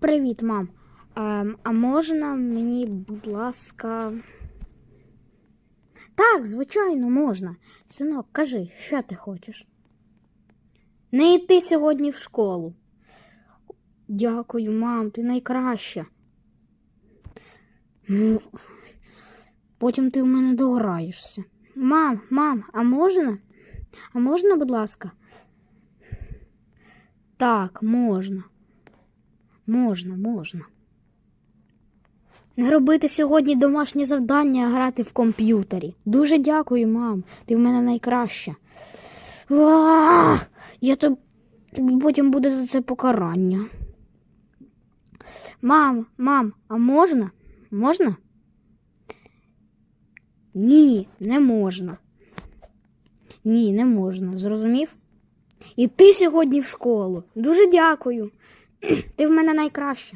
Привіт, мам. Ем, а можна мені, будь ласка. Так, звичайно, можна. Синок, кажи, що ти хочеш? Не йти сьогодні в школу. Дякую, мам, ти найкраща. Ну, потім ти в мене дограєшся. Мам, мам, а можна? А можна, будь ласка? Так, можна. Можна, можна. Не робити сьогодні домашнє завдання, а грати в комп'ютері. Дуже дякую, мам. Ти в мене найкраща. Ах, я тоб... тобі потім буде за це покарання. Мам, мам, а можна? Можна? Ні, не можна. Ні, не можна. Зрозумів? І ти сьогодні в школу. Дуже дякую. Ти в мене найкраща.